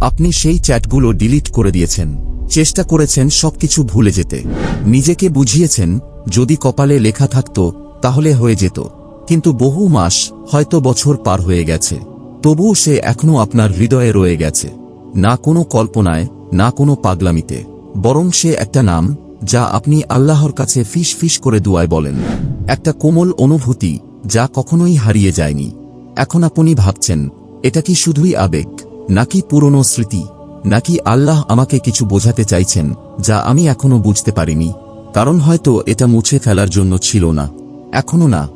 আপনি সেই চ্যাটগুলো ডিলিট করে দিয়েছেন। চেষ্টা করেছেন সবকিছু ভুলে যেতে। নিজেকে বুঝিয়েছেন, যদি কপালে লেখা থাকত, তাহলে হয়ে যেত। কিন্তু বহু মাস, হয়তো বছর পার হয়ে গেছে। তবুও সে এখনও আপনার হৃদয়ে রয়ে গেছে। না কোনো কল্পনায়, না কোনো পাগলামিতে। বরং সে একটা নাম, যা আপনি আল্লাহর কাছে ফিস ফিস করে দুয়ায় বলেন। একটা কোমল অনুভূতি, যা কখনোই হারিয়ে যায়নি। এখন আপনি ভাবছেন, এটা কি শুধুই আবেগ? নাকি পুরনো স্মৃতি, নাকি আল্লাহ আমাকে কিছু বোঝাতে চাইছেন, যা আমি এখনও বুঝতে পারিনি, কারণ হয়তো এটা মুছে ফেলার জন্য ছিল না। এখনও না।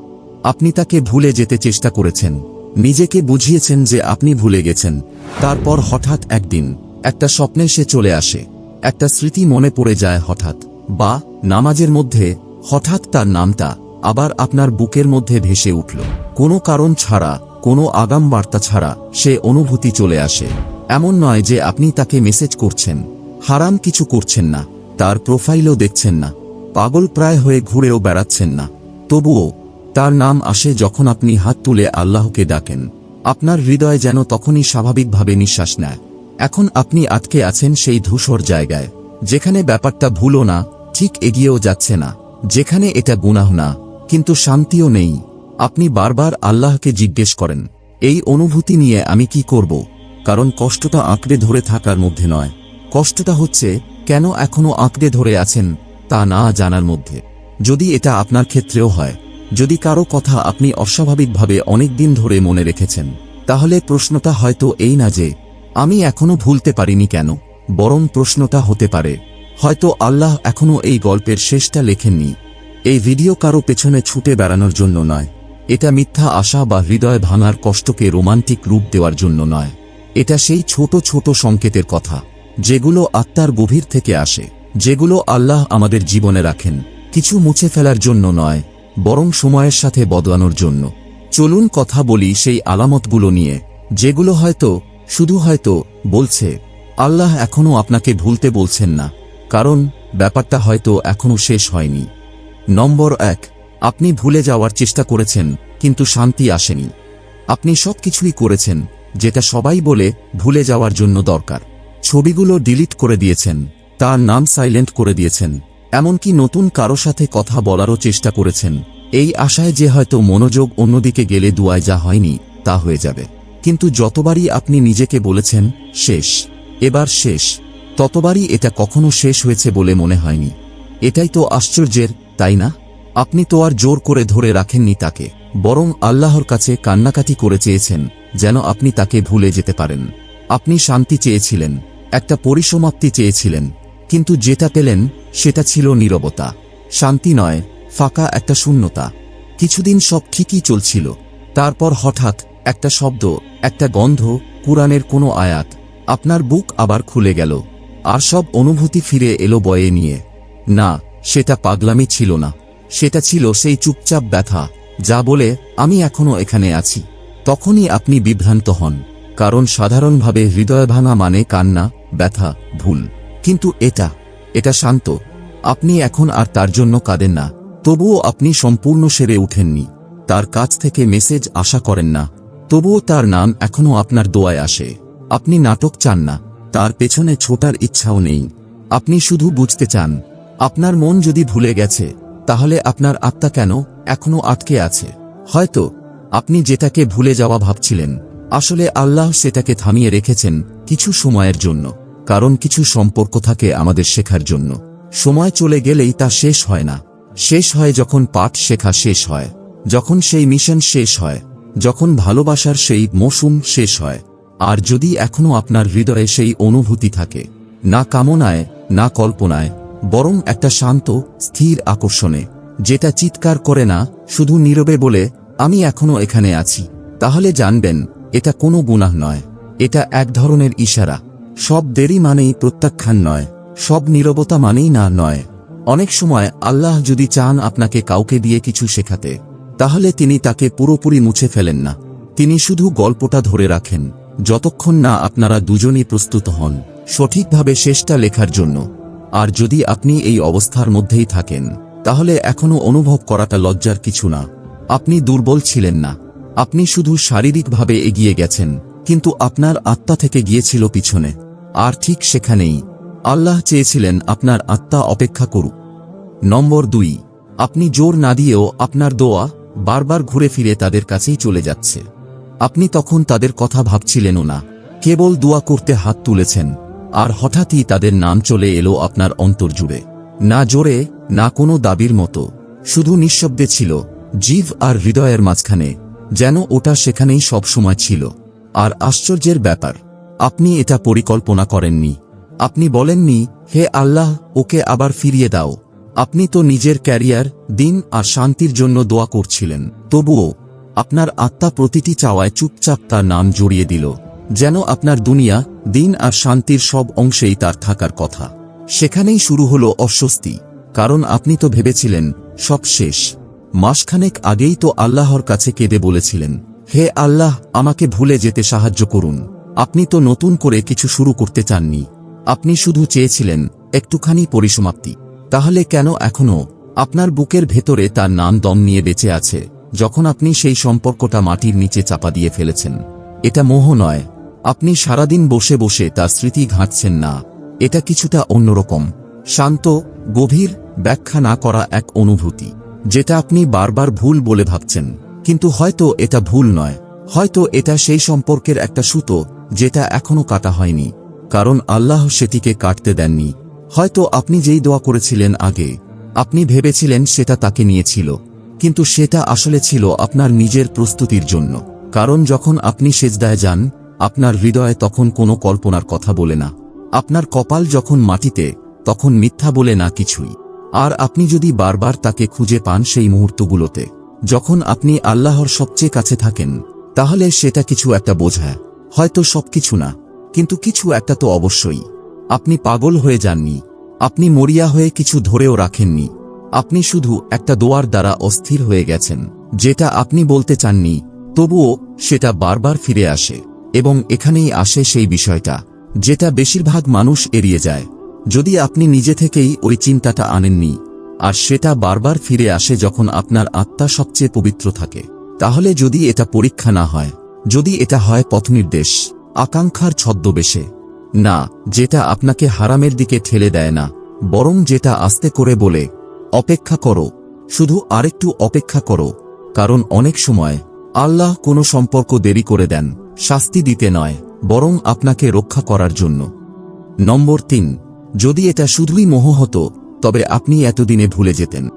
আপনি তাকে ভুলে যেতে চেষ্টা করেছেন। নিজেকে বুঝিয়েছেন যে আপনি ভুলে গেছেন। তারপর হঠাৎ একদিন, একটা স্বপ্নে সে চলে আসে। একটা স্মৃতি মনে পড়ে যায় হঠাৎ। বা, নামাজের মধ্যে, হঠাৎ তার নামটা আবার আপনার বুকের মধ্যে ভেসে উঠল। কোনো কারণ ছাড়া কোনো আগাম বার্তা ছাড়া সে অনুভূতি চলে আসে। এমন নয় যে আপনি তাকে মেসেজ করছেন। হারাম কিছু করছেন না। তার প্রোফাইলও দেখছেন না। পাগল প্রায় হয়ে ঘুরেও বেড়াচ্ছেন না। তবুও, তার নাম আসে যখন আপনি হাত তুলে আল্লাহকে ডাকেন। আপনার হৃদয় যেন তখনই স্বাভাবিকভাবে নিঃশ্বাস নেয়। এখন আপনি আটকে আছেন সেই ধূসর জায়গায়। যেখানে ব্যাপারটা ভুলও না, ঠিক এগিয়েও যাচ্ছে না। যেখানে এটা গুনাহ না, কিন্তু শান্তিও নেই। আপনি বারবার আল্লাহকে জিজ্ঞেস করেন, এই অনুভূতি নিয়ে আমি কি করব? কারণ কষ্টটা আঁকড়ে ধরে থাকার মধ্যে নয়। কষ্টটা হচ্ছে, কেন এখনও আঁকড়ে ধরে আছেন, তা না জানার মধ্যে। যদি এটা আপনার ক্ষেত্রেও হয়, যদি কারও কথা আপনি অস্বাভাবিকভাবে অনেক দিন ধরে মনে রেখেছেন, তাহলে প্রশ্নটা হয়তো এই না যে, আমি এখনও ভুলতে পারিনি কেন? বরং প্রশ্নটা হতে পারে, হয়তো আল্লাহ এখনও এই গল্পের শেষটা লেখেননি। এই ভিডিও কারও পেছনে ছুটে বেড়ানোর জন্য নয়। এটা মিথ্যা আশা বা হৃদয় ভাঙার কষ্টকে রোমান্টিক রূপ দেওয়ার জন্য নয়। এটা সেই ছোট ছোট সংকেতের কথা, যেগুলো আত্মার গভীর থেকে আসে, যেগুলো আল্লাহ আমাদের জীবনে রাখেন। কিছু মুছে ফেলার জন্য নয়, বরং সময়ের সাথে বদলানোর জন্য। চলুন কথা বলি সেই আলামতগুলো নিয়ে, যেগুলো হয়তো, শুধু হয়তো, বলছে, আল্লাহ এখনও আপনাকে ভুলতে বলছেন না, কারণ ব্যাপারটা হয়তো এখনও শেষ হয়নি। নম্বর এক আপনি ভুলে যাওয়ার চেষ্টা করেছেন, কিন্তু শান্তি আসেনি। আপনি সব কিছুই করেছেন, যেটা সবাই বলে ভুলে যাওয়ার জন্য দরকার। ছবিগুলো ডিলিট করে দিয়েছেন, তার নাম সাইলেন্ট করে দিয়েছেন, এমনকি নতুন কারও সাথে কথা বলারও চেষ্টা করেছেন। এই আশায় যে হয়তো মনোযোগ অন্যদিকে গেলে দুয়ায় যা হয়নি, তা হয়ে যাবে। কিন্তু যতবারই আপনি নিজেকে বলেছেন, শেষ। এবার শেষ। ততবারই এটা কখনো শেষ হয়েছে বলে মনে হয়নি। এটাই তো আশ্চর্যের, তাই না? আপনি তো আর জোর করে ধরে রাখেননি তাকে, বরং আল্লাহর কাছে কান্নাকাটি করে চেয়েছেন, যেন আপনি তাকে ভুলে যেতে পারেন। আপনি শান্তি চেয়েছিলেন, একটা পরিসমাপ্তি চেয়েছিলেন, কিন্তু যেটা পেলেন, সেটা ছিল নীরবতা। শান্তি নয়, ফাঁকা একটা শূন্যতা। কিছুদিন সব ঠিকই চলছিল। তারপর হঠাৎ একটা শব্দ, একটা গন্ধ, কুরআনের কোনো আয়াত, আপনার বুক আবার খুলে গেল। আর সব অনুভূতি ফিরে এলো বয়ে নিয়ে। না, সেটা পাগলামি ছিল না। সেটা ছিল সেই চুপচাপ ব্যথা, যা বলে, আমি এখনও এখানে আছি। তখনই আপনি বিভ্রান্ত হন, কারণ সাধারণভাবে হৃদয় ভাঙা মানে কান্না, ব্যথা, ভুল। কিন্তু এটা এটা শান্ত। আপনি এখন আর তার জন্য কাঁদেন না, তবুও আপনি সম্পূর্ণ সেরে উঠেননি। তার কাছ থেকে মেসেজ আশা করেন না, তবুও তার নাম এখনও আপনার দোয়ায় আসে। আপনি নাটক চান না, তার পেছনে ছোটার ইচ্ছাও নেই। আপনি শুধু বুঝতে চান, আপনার মন যদি ভুলে গেছে তাহলে আপনার আত্মা কেন এখনও আটকে আছে? হয়তো আপনি যেটাকে ভুলে যাওয়া ভাবছিলেন। আসলে আল্লাহ সেটাকে থামিয়ে রেখেছেন কিছু সময়ের জন্য, কারণ কিছু সম্পর্ক থাকে আমাদের শেখার জন্য। সময় চলে গেলেই তা শেষ হয় না। শেষ হয় যখন পাঠ শেখা শেষ হয়, যখন সেই মিশন শেষ হয়, যখন ভালোবাসার সেই মৌসুম শেষ হয়। আর যদি এখনও আপনার হৃদয়ে সেই অনুভূতি থাকে, না কামনায়, না কল্পনায় বরং একটা শান্ত, স্থির আকর্ষণে, যেটা চিৎকার করে না, শুধু নীরবে বলে, আমি এখনও এখানে আছি। তাহলে জানবেন, এটা কোনো গুনাহ নয়। এটা এক ধরনের ইশারা। সব দেরি মানেই প্রত্যাখ্যান নয়। সব নীরবতা মানেই না নয়। অনেক সময় আল্লাহ যদি চান আপনাকে কাউকে দিয়ে কিছু শেখাতে, তাহলে তিনি তাকে পুরোপুরি মুছে ফেলেন না। তিনি শুধু গল্পটা ধরে রাখেন। যতক্ষণ না আপনারা দুজনই প্রস্তুত হন, সঠিকভাবে শেষটা লেখার জন্য। আর যদি আপনি এই অবস্থার মধ্যেই থাকেন, তাহলে এখনও অনুভব করাটা লজ্জার কিছু না। আপনি দুর্বল ছিলেন না। আপনি শুধু শারীরিকভাবে এগিয়ে গেছেন, কিন্তু আপনার আত্মা থেকে গিয়েছিল পিছনে। আর ঠিক সেখানেই আল্লাহ চেয়েছিলেন আপনার আত্মা অপেক্ষা করুক। নম্বর দুই, আপনি জোর না দিয়েও আপনার দোয়া বারবার ঘুরে ফিরে তাদের কাছেই চলে যাচ্ছে। আপনি তখন তাদের কথা ভাবছিলেনও না। কেবল দোয়া করতে হাত তুলেছেন। আর হঠাৎই তাদের নাম চলে এলো আপনার অন্তর জুড়ে। না জোরে, না কোনো দাবির মতো। শুধু নিঃশব্দে ছিল, জীব আর হৃদয়ের মাঝখানে, যেন ওটা সেখানেই সব সময় ছিল। আর আশ্চর্যের ব্যাপার, আপনি এটা পরিকল্পনা করেননি। আপনি বলেননি, হে আল্লাহ, ওকে আবার ফিরিয়ে দাও। আপনি তো নিজের ক্যারিয়ার, দিন আর শান্তির জন্য দোয়া করছিলেন। তবুও, আপনার আত্মা প্রতিটি চাওয়ায় চুপচাপ তার নাম জড়িয়ে দিল। যেন আপনার দুনিয়া, দিন আর শান্তির সব অংশেই তার থাকার কথা। সেখানেই শুরু হলো অস্বস্তি, কারণ আপনি তো ভেবেছিলেন, সব শেষ। মাসখানেক আগেই তো আল্লাহর কাছে কেঁদে বলেছিলেন, হে আল্লাহ, আমাকে ভুলে যেতে সাহায্য করুন। আপনি তো নতুন করে কিছু শুরু করতে চাননি। আপনি শুধু চেয়েছিলেন, একটুখানি পরিসমাপ্তি। তাহলে কেন এখনও আপনার বুকের ভেতরে তার নাম দম নিয়ে বেঁচে আছে, যখন আপনি সেই সম্পর্কটা মাটির নিচে চাপা দিয়ে ফেলেছেন? এটা মোহ নয় আপনি সারাদিন বসে বসে তার স্মৃতি ঘাঁটছেন না। এটা কিছুটা অন্যরকম। শান্ত, গভীর ব্যাখ্যা না করা এক অনুভূতি, যেটা আপনি বারবার ভুল বলে ভাবছেন। কিন্তু হয়তো এটা ভুল নয়। হয়তো এটা সেই সম্পর্কের একটা সুতো, যেটা এখনও কাটা হয়নি। কারণ আল্লাহ সেটিকে কাটতে দেননি। হয়তো আপনি যেই দোয়া করেছিলেন আগে, আপনি ভেবেছিলেন সেটা তাকে নিয়েছিল কিন্তু সেটা আসলে ছিল আপনার নিজের প্রস্তুতির জন্য। কারণ যখন আপনি সেজদায় যান আপনার হৃদয়ে তখন কোনো কল্পনার কথা বলে না। আপনার কপাল যখন মাটিতে, তখন মিথ্যা বলে না কিছুই। আর আপনি যদি বারবার তাকে খুঁজে পান সেই মুহূর্তগুলোতে, যখন আপনি আল্লাহর সবচেয়ে কাছে থাকেন, তাহলে সেটা কিছু একটা বোঝায়। হয়তো সবকিছু না, কিন্তু কিছু একটা তো অবশ্যই। আপনি পাগল হয়ে যাননি। আপনি মরিয়া হয়ে কিছু ধরেও রাখেননি। আপনি শুধু একটা দোয়ার দ্বারা অস্থির হয়ে গেছেন, যেটা আপনি বলতে চাননি, তবুও সেটা বারবার ফিরে আসে। এবং এখানেই আসে সেই বিষয়টা, যেটা বেশিরভাগ মানুষ এড়িয়ে যায়। যদি আপনি নিজে থেকেই ওই চিন্তাটা আনেননি, আর সেটা বারবার ফিরে আসে যখন আপনার আত্মা সবচেয়ে পবিত্র থাকে, তাহলে যদি এটা পরীক্ষা না হয়, যদি এটা হয় পথনির্দেশ, আকাঙ্ক্ষার ছদ্মবেশে, না, যেটা আপনাকে হারামের দিকে ঠেলে দেয় না, বরং যেটা আস্তে করে বলে, অপেক্ষা করো, শুধু আরেকটু অপেক্ষা করো। কারণ অনেক সময় আল্লাহ কোনো সম্পর্ক দেরি করে দেন। শাস্তি দিতে নয়, বরং আপনাকে রক্ষা করার জন্য। নম্বর তিন, যদি এটা শুধুই মোহ হতো, তবে আপনি এতদিনে ভুলে যেতেন।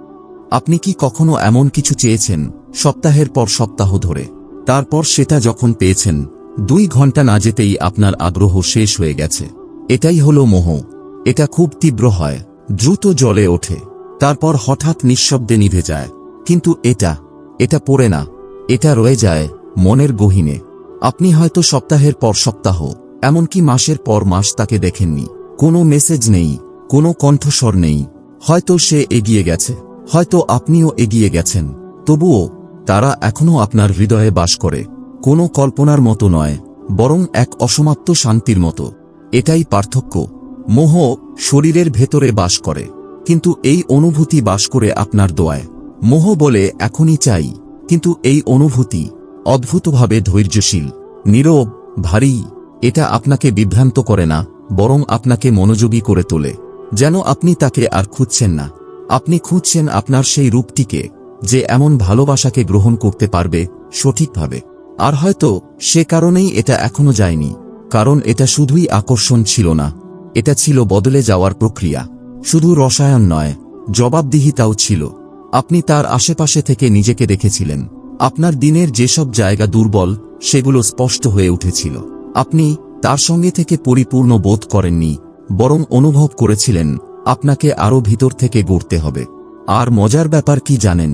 আপনি কি কখনো এমন কিছু চেয়েছেন, সপ্তাহের পর সপ্তাহ ধরে? তারপর সেটা যখন পেয়েছেন, দুই ঘণ্টা না যেতেই আপনার আগ্রহ শেষ হয়ে গেছে। এটাই হলো মোহ। এটা খুব তীব্র হয়, দ্রুত জলে ওঠে। তারপর হঠাৎ নিঃশব্দে নিভে যায়। কিন্তু এটা এটা পড়ে না। এটা রয়ে যায় মনের গহিনে। আপনি হয়তো সপ্তাহের পর সপ্তাহ, এমনকি মাসের পর মাস তাকে দেখেননি। কোনো মেসেজ নেই, কোনো কণ্ঠস্বর নেই। হয়তো সে এগিয়ে গেছে, হয়তো আপনিও এগিয়ে গেছেন। তবুও, তারা এখনও আপনার হৃদয়ে বাস করে। কোনো কল্পনার মতো নয়, বরং এক অসমাপ্ত শান্তির মতো। এটাই পার্থক্য। মোহ শরীরের ভেতরে বাস করে। কিন্তু এই অনুভূতি বাস করে আপনার দোয়ায়। মোহ বলে, এখনই চাই। কিন্তু এই অনুভূতি অদ্ভুতভাবে ধৈর্যশীল, নীরব, ভারী, এটা আপনাকে বিভ্রান্ত করে না, বরং আপনাকে মনোযোগী করে তোলে। যেন আপনি তাকে আর খুঁজছেন না। আপনি খুঁজছেন আপনার সেই রূপটিকে, যে এমন ভালোবাসাকে গ্রহণ করতে পারবে সঠিকভাবে। আর হয়তো সে কারণেই এটা এখনও যায়নি, কারণ এটা শুধুই আকর্ষণ ছিল না। এটা ছিল বদলে যাওয়ার প্রক্রিয়া। শুধু রসায়ন নয়, জবাবদিহিতাও ছিল। আপনি তার আশেপাশে থেকে নিজেকে দেখেছিলেন। আপনার দিনের যেসব জায়গা দুর্বল, সেগুলো স্পষ্ট হয়ে উঠেছিল। আপনি তার সঙ্গে থেকে পরিপূর্ণ বোধ করেননি, বরং অনুভব করেছিলেন, আপনাকে আরও ভিতর থেকে গড়তে হবে। আর মজার ব্যাপার কি জানেন?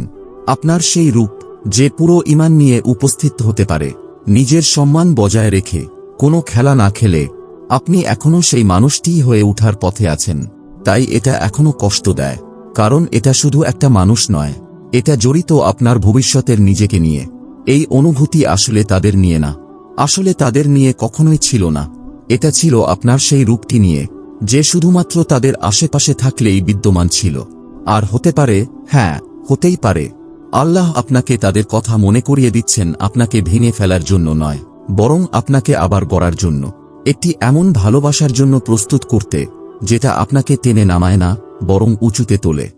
আপনার সেই রূপ, যে পুরো ইমান নিয়ে উপস্থিত হতে পারে, নিজের সম্মান বজায় রেখে, কোনো খেলা না খেলে, আপনি এখনও সেই মানুষটিই হয়ে ওঠার পথে আছেন। তাই এটা এখনও কষ্ট দেয়, কারণ এটা শুধু একটা মানুষ নয়। এটা জড়িত আপনার ভবিষ্যতের নিজেকে নিয়ে। এই অনুভূতি আসলে তাদের নিয়ে না। আসলে তাদের নিয়ে কখনোই ছিল না। এটা ছিল আপনার সেই রূপটি নিয়ে, যে শুধুমাত্র তাদের আশেপাশে থাকলেই বিদ্যমান ছিল। আর হতে পারে হ্যাঁ হতেই পারে। আল্লাহ আপনাকে তাদের কথা মনে করিয়ে দিচ্ছেন আপনাকে ভেঙে ফেলার জন্য নয়, বরং আপনাকে আবার গড়ার জন্য। একটি এমন ভালোবাসার জন্য প্রস্তুত করতে, যেটা আপনাকে টেনে নামায় না, বরং উঁচুতে তোলে।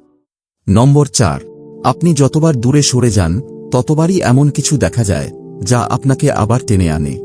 নম্বর চার। আপনি যতবার দূরে সরে যান, ততবারই এমন কিছু দেখা যায়, যা আপনাকে আবার টেনে আনে।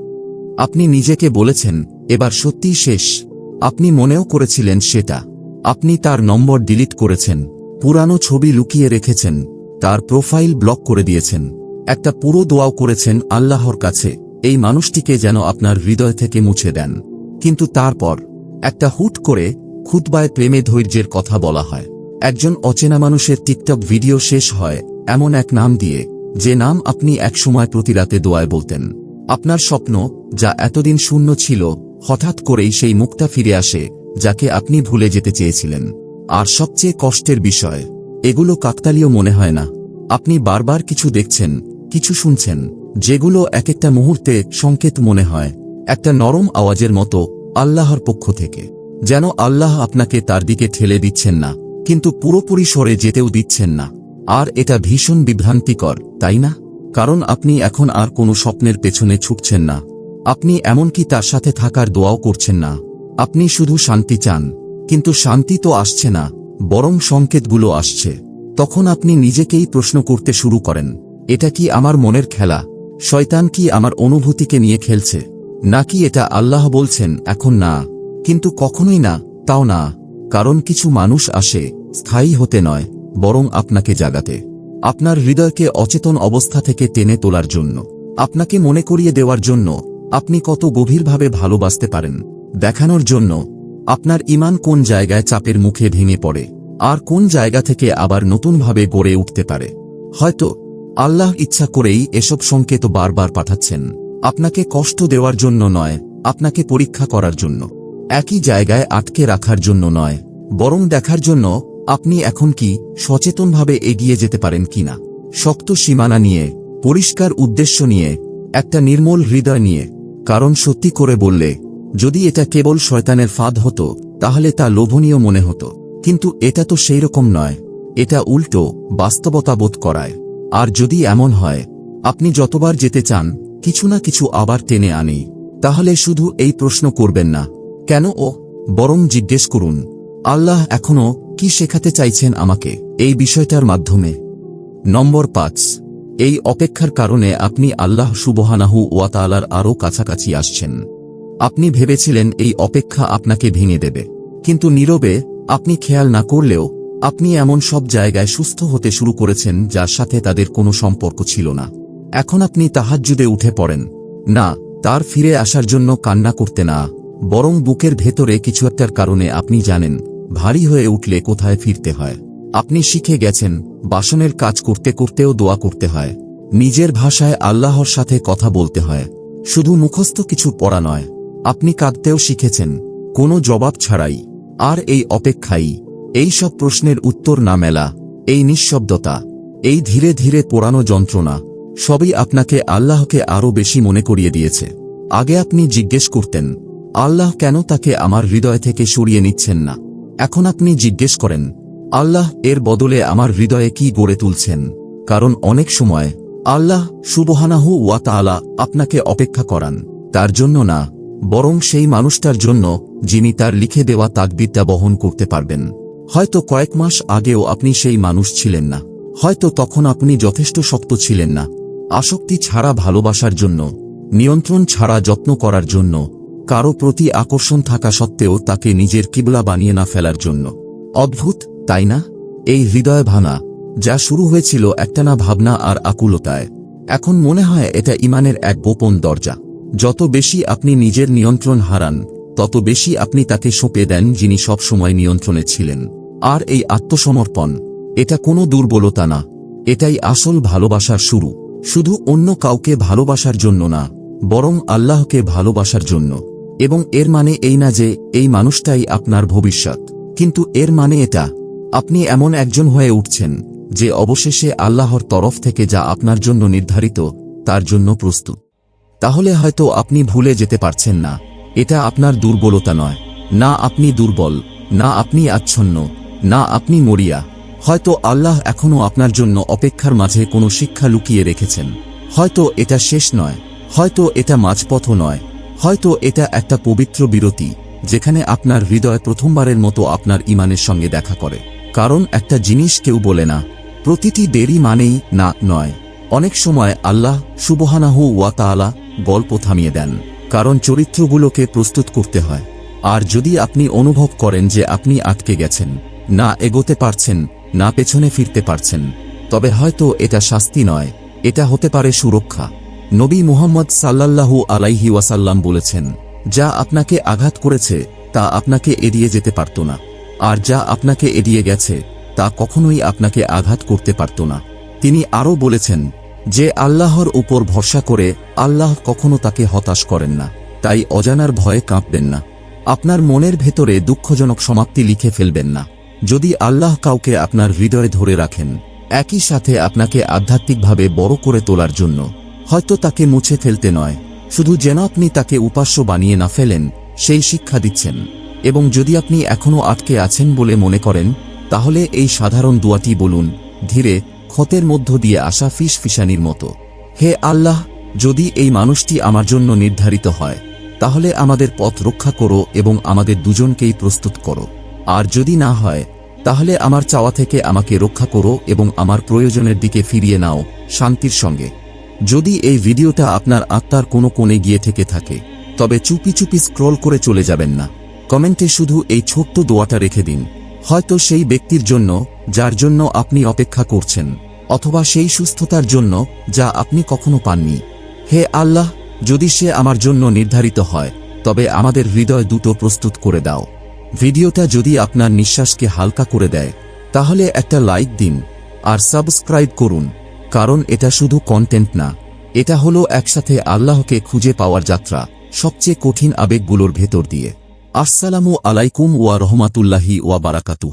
আপনি নিজেকে বলেছেন, এবার সত্যিই শেষ। আপনি মনেও করেছিলেন সেটা। আপনি তার নম্বর ডিলিট করেছেন, পুরানো ছবি লুকিয়ে রেখেছেন, তার প্রোফাইল ব্লক করে দিয়েছেন, একটা পুরো দোয়াও করেছেন আল্লাহর কাছে, এই মানুষটিকে যেন আপনার হৃদয় থেকে মুছে দেন। কিন্তু তারপর, একটা হুট করে খুতবায় প্রেমে ধৈর্যের কথা বলা হয়। একজন অচেনা মানুষের টিকটক ভিডিও শেষ হয়, এমন এক নাম দিয়ে, যে নাম আপনি একসময় প্রতি রাতে দোয়ায় বলতেন। আপনার স্বপ্ন, যা এতদিন শূন্য ছিল, হঠাৎ করেই সেই মুখটা ফিরে আসে, যাকে আপনি ভুলে যেতে চেয়েছিলেন। আর সবচেয়ে কষ্টের বিষয়, এগুলো কাকতালীয় মনে হয় না। আপনি বারবার কিছু দেখছেন, কিছু শুনছেন, যেগুলো এক একটা মুহূর্তে সংকেত মনে হয়, একটা নরম আওয়াজের মতো আল্লাহর পক্ষ থেকে। যেন আল্লাহ আপনাকে তার দিকে ঠেলে দিচ্ছেন না। কিন্তু পুরোপুরি সরে যেতেও দিচ্ছেন না। আর এটা ভীষণ বিভ্রান্তিকর, তাই না? কারণ আপনি এখন আর কোনো স্বপ্নের পেছনে ছুটছেন না। আপনি এমনকি তার সাথে থাকার দোয়াও করছেন না। আপনি শুধু শান্তি চান, কিন্তু শান্তি তো আসছে না, বরং সংকেতগুলো আসছে। তখন আপনি নিজেকেই প্রশ্ন করতে শুরু করেন, এটা কি আমার মনের খেলা? শয়তান কি আমার অনুভূতিকে নিয়ে খেলছে? নাকি এটা আল্লাহ বলছেন, এখন না। কিন্তু কখনোই না, তাও না। কারণ কিছু মানুষ আসে, স্থায়ী হতে নয়, বরং আপনাকে জাগাতে। আপনার হৃদয়কে অচেতন অবস্থা থেকে টেনে তোলার জন্য। আপনাকে মনে করিয়ে দেওয়ার জন্য আপনি কত গভীরভাবে ভালোবাসতে পারেন। দেখানোর জন্য আপনার ইমান কোন জায়গায় চাপের মুখে ভেঙে পড়ে, আর কোন জায়গা থেকে আবার নতুনভাবে গড়ে উঠতে পারে। হয়তো আল্লাহ ইচ্ছা করেই এসব সংকেত বারবার পাঠাচ্ছেন। আপনাকে কষ্ট দেওয়ার জন্য নয়, আপনাকে পরীক্ষা করার জন্য। একই জায়গায় আটকে রাখার জন্য নয়, বরং দেখার জন্য আপনি এখন কি সচেতনভাবে এগিয়ে যেতে পারেন কিনা শক্ত সীমানা নিয়ে, পরিষ্কার উদ্দেশ্য নিয়ে, একটা নির্মল হৃদয় নিয়ে, কারণ সত্যি করে বললে, যদি এটা কেবল শয়তানের ফাঁদ হতো, তাহলে তা লোভনীয় মনে হতো। কিন্তু এটা তো সেই রকম নয়, এটা উল্টো বাস্তবতা বোধ করায়। আর যদি এমন হয়, আপনি যতবার যেতে চান, কিছু না কিছু আবার টেনে আনি তাহলে শুধু এই প্রশ্ন করবেন না। কেন ও? বরং জিজ্ঞেস করুন, আল্লাহ এখনও কি শেখাতে চাইছেন আমাকে এই বিষয়টার মাধ্যমে? নম্বর পাঁচ, এই অপেক্ষার কারণে আপনি আল্লাহ সুবহানাহু ওয়াতালার আরও কাছাকাছি আসছেন। আপনি ভেবেছিলেন এই অপেক্ষা আপনাকে ভেঙে দেবে, কিন্তু নীরবে আপনি খেয়াল না করলেও আপনি এমন সব জায়গায় সুস্থ হতে শুরু করেছেন যার সাথে তাদের কোনো সম্পর্ক ছিল না। এখন আপনি তাহাজ্জুদে উঠে পড়েন। না, তার ফিরে আসার জন্য কান্না করতে না। বরং বুকের ভেতরে কিছু একটার কারণে আপনি জানেন, ভারী হয়ে উঠলে কোথায় ফিরতে হয়। আপনি শিখে গেছেন, বাসনের কাজ করতে করতেও দোয়া করতে হয়। নিজের ভাষায় আল্লাহর সাথে কথা বলতে হয়। শুধু মুখস্থ কিছু পড়া নয়। আপনি কাঁদতেও শিখেছেন, কোনো জবাব ছাড়াই। আর এই অপেক্ষাই, এই সব প্রশ্নের উত্তর না মেলা, এই নিঃশব্দতা, এই ধীরে ধীরে পোড়ানো যন্ত্রণা, সবই আপনাকে আল্লাহকে আরও বেশি মনে করিয়ে দিয়েছে। আগে আপনি জিজ্ঞেস করতেন আল্লাহ কেন তাকে আমার হৃদয় থেকে সরিয়ে নিচ্ছেন না? এখন আপনি জিজ্ঞেস করেন, আল্লাহ এর বদলে আমার হৃদয়ে কি গড়ে তুলছেন? কারণ অনেক সময়, আল্লাহ সুবহানাহু ওয়া তাআলা আপনাকে অপেক্ষা করান। তার জন্য না, বরং সেই মানুষটার জন্য যিনি তার লিখে দেওয়া তাকবিরটা বহন করতে পারবেন। হয়তো কয়েক মাস আগেও আপনি সেই মানুষ ছিলেন না। হয়তো তখন আপনি যথেষ্ট শক্ত ছিলেন না। আসক্তি ছাড়া ভালোবাসার জন্য, নিয়ন্ত্রণ ছাড়া যত্ন করার জন্য কারও প্রতি আকর্ষণ থাকা সত্ত্বেও তাকে নিজের কিবলা বানিয়ে না ফেলার জন্য। অদ্ভুত, তাই না? এই হৃদয় ভাঙা, যা শুরু হয়েছিল একটানা ভাবনা আর আকুলতায়। এখন মনে হয় এটা ইমানের এক গোপন দরজা। যত বেশি আপনি নিজের নিয়ন্ত্রণ হারান, তত বেশি আপনি তাকে সঁপে দেন যিনি সবসময় নিয়ন্ত্রণে ছিলেন। আর এই আত্মসমর্পণ, এটা কোনো দুর্বলতা না। এটাই আসল ভালোবাসার শুরু। শুধু অন্য কাউকে ভালোবাসার জন্য না, বরং আল্লাহকে ভালোবাসার জন্য। এবং এর মানে এই না যে, এই মানুষটাই আপনার ভবিষ্যৎ। কিন্তু এর মানে এটা, আপনি এমন একজন হয়ে উঠছেন, যে অবশেষে আল্লাহর তরফ থেকে যা আপনার জন্য নির্ধারিত, তার জন্য প্রস্তুত। তাহলে হয়তো আপনি ভুলে যেতে পারছেন না, এটা আপনার দুর্বলতা নয়। না আপনি দুর্বল, না আপনি আচ্ছন্ন, না আপনি মরিয়া। হয়তো আল্লাহ এখনও আপনার জন্য অপেক্ষার মাঝে কোনো শিক্ষা লুকিয়ে রেখেছেন। হয়তো এটা শেষ নয়, হয়তো এটা মাঝপথও নয়। হয়তো এটা একটা পবিত্র বিরতি, যেখানে আপনার হৃদয় প্রথমবারের মতো আপনার ইমানের সঙ্গে দেখা করে। কারণ একটা জিনিস কেউ বলে না, প্রতিটি দেরি মানেই না, নয়। অনেক সময় আল্লাহ সুবহানাহু ওয়া তাআলা গল্প থামিয়ে দেন, কারণ চরিত্রগুলোকে প্রস্তুত করতে হয়। আর যদি আপনি অনুভব করেন যে আপনি আটকে গেছেন, না এগোতে পারছেন, না পেছনে ফিরতে পারছেন, তবে হয়তো এটা শাস্তি নয়, এটা হতে পারে সুরক্ষা। নবী মুহাম্মদ সাল্লাল্লাহু আলাইহি ওয়াসাল্লাম বলেছেন, যা আপনাকে আঘাত করেছে, তা আপনাকে এড়িয়ে যেতে পারত না। আর যা আপনাকে এড়িয়ে গেছে, তা কখনোই আপনাকে আঘাত করতে পারত না। তিনি আরও বলেছেন, যে আল্লাহর উপর ভরসা করে, আল্লাহ কখনো তাকে হতাশ করেন না, তাই অজানার ভয়ে কাঁপবেন না। আপনার মনের ভেতরে দুঃখজনক সমাপ্তি লিখে ফেলবেন না। যদি আল্লাহ কাউকে আপনার হৃদয়ে ধরে রাখেন, একই সাথে আপনাকে আধ্যাত্মিকভাবে বড় করে তোলার জন্য হয়তো তাকে মুছে ফেলতে নয়। শুধু যেন আপনি তাকে উপাস্য বানিয়ে না ফেলেন, সেই শিক্ষা দিচ্ছেন। এবং যদি আপনি এখনও আটকে আছেন বলে মনে করেন, তাহলে এই সাধারণ দোয়াটি বলুন, ধীরে, ক্ষতের মধ্য দিয়ে আসা ফিস ফিসানির মতো। হে আল্লাহ, যদি এই মানুষটি আমার জন্য নির্ধারিত হয়, তাহলে আমাদের পথ রক্ষা করো এবং আমাদের দুজনকেই প্রস্তুত করো। আর যদি না হয়, তাহলে আমার চাওয়া থেকে আমাকে রক্ষা করো এবং আমার প্রয়োজনের দিকে ফিরিয়ে নাও শান্তির সঙ্গে। যদি এই ভিডিওটা আপনার আত্মার কোনো কোণে গিয়ে থেকে থাকে, তবে চুপি চুপি স্ক্রল করে চলে যাবেন না। কমেন্টে শুধু এই ছোট্ট দোয়াটা রেখে দিন। হয়তো সেই ব্যক্তির জন্য, যার জন্য আপনি অপেক্ষা করছেন, অথবা সেই সুস্থতার জন্য, যা আপনি কখনো পাননি। হে আল্লাহ, যদি সে আমার জন্য নির্ধারিত হয়, তবে আমাদের হৃদয় দুটো প্রস্তুত করে দাও। ভিডিওটা যদি আপনার নিঃশ্বাসকে হালকা করে দেয়, তাহলে একটা লাইক দিন, আর সাবস্ক্রাইব করুন। কারণ এটা শুধু কন্টেন্ট না, এটা হলো একসাথে আল্লাহকে খুঁজে পাওয়ার যাত্রা, সবচেয়ে কঠিন আবেগগুলোর ভেতর দিয়ে। আসসালামু আলাইকুম ওয়া রহমাতুল্লাহি ওয়া বারাকাতুহ।